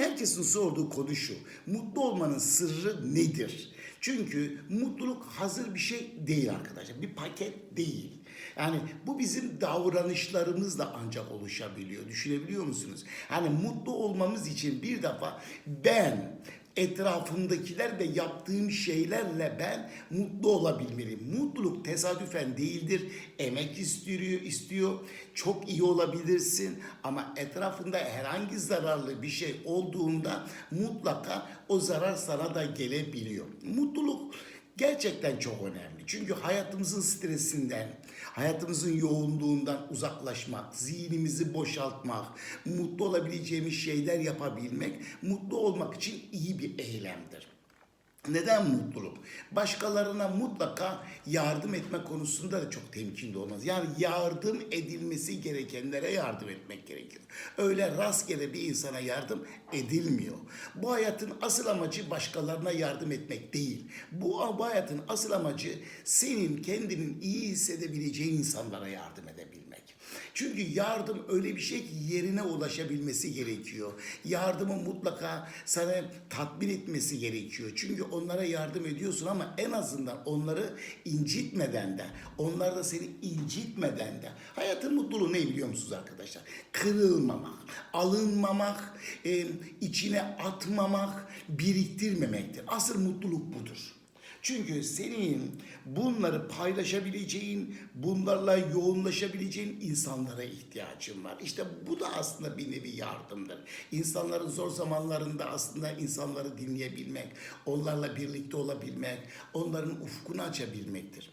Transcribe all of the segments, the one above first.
herkesin sorduğu konu şu. Mutlu olmanın sırrı nedir? Çünkü mutluluk hazır bir şey değil arkadaşlar. Bir paket değil. Yani bu bizim davranışlarımızla ancak oluşabiliyor. Düşünebiliyor musunuz? Hani mutlu olmamız için bir defa ben etrafımdakiler ve yaptığım şeylerle ben mutlu olabilmeliyim. Mutluluk tesadüfen değildir. Emek istiyor, istiyor. Çok iyi olabilirsin ama etrafında herhangi zararlı bir şey olduğunda mutlaka o zarar sana da gelebiliyor. Mutluluk gerçekten çok önemli. Çünkü hayatımızın stresinden, hayatımızın yoğunluğundan uzaklaşmak, zihnimizi boşaltmak, mutlu olabileceğimiz şeyler yapabilmek, mutlu olmak için iyi bir eylemdir. Neden mutluluk? Başkalarına mutlaka yardım etme konusunda da çok temkinli olmaz. Yani yardım edilmesi gerekenlere yardım etmek gerekir. Öyle rastgele bir insana yardım edilmiyor. Bu hayatın asıl amacı başkalarına yardım etmek değil. Bu, bu hayatın asıl amacı senin kendinin iyi hissedebileceğin insanlara yardım edebilmek. Çünkü yardım öyle bir şey ki yerine ulaşabilmesi gerekiyor. Yardımın mutlaka sana tatmin etmesi gerekiyor. Çünkü onlara yardım ediyorsun ama en azından onları incitmeden de, onlar da seni incitmeden de. Hayatın mutluluğu ne biliyor musunuz arkadaşlar? Kırılmamak, alınmamak, içine atmamak, biriktirmemektir. Asıl mutluluk budur. Çünkü senin bunları paylaşabileceğin, bunlarla yoğunlaşabileceğin insanlara ihtiyacın var. İşte bu da aslında bir nevi yardımdır. İnsanların zor zamanlarında aslında insanları dinleyebilmek, onlarla birlikte olabilmek, onların ufkunu açabilmektir.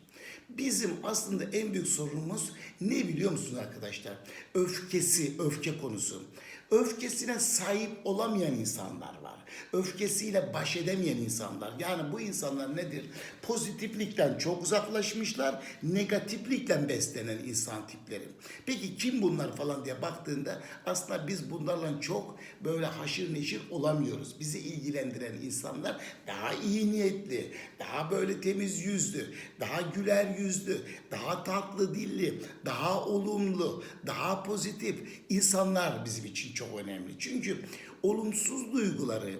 Bizim aslında en büyük sorunumuz ne biliyor musunuz arkadaşlar? Öfkesi, öfke konusu. Öfkesine sahip olamayan insanlar var. Öfkesiyle baş edemeyen insanlar. Yani bu insanlar nedir? Pozitiflikten çok uzaklaşmışlar, negatiflikten beslenen insan tipleri. Peki kim bunlar falan diye baktığında aslında biz bunlarla çok böyle haşır neşir olamıyoruz. Bizi ilgilendiren insanlar daha iyi niyetli, daha böyle temiz yüzlü, daha güler yüzlü, daha tatlı dilli, daha olumlu, daha pozitif insanlar bizim için çok önemli. Çünkü olumsuz duyguları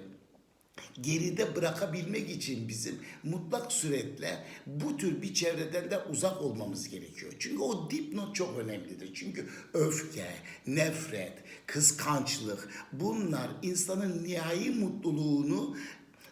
geride bırakabilmek için bizim mutlak suretle bu tür bir çevreden de uzak olmamız gerekiyor. Çünkü o dipnot çok önemlidir. Çünkü öfke, nefret, kıskançlık bunlar insanın nihai mutluluğunu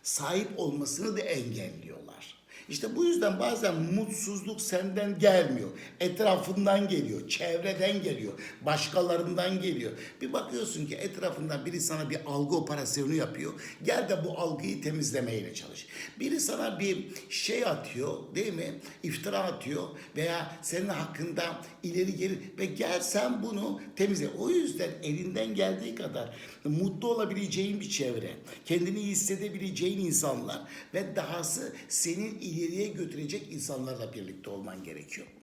sahip olmasını da engelliyorlar. İşte bu yüzden bazen mutsuzluk senden gelmiyor. Etrafından geliyor, çevreden geliyor, başkalarından geliyor. Bir bakıyorsun ki etrafından biri sana bir algı operasyonu yapıyor. Gel de bu algıyı temizlemeyle çalış. Biri sana bir şey atıyor değil mi? İftira atıyor veya senin hakkında ileri geri ve gel sen bunu temizle. O yüzden elinden geldiği kadar mutlu olabileceğin bir çevre, kendini hissedebileceğin insanlar ve dahası senin ileriye götürecek insanlarla birlikte olman gerekiyor.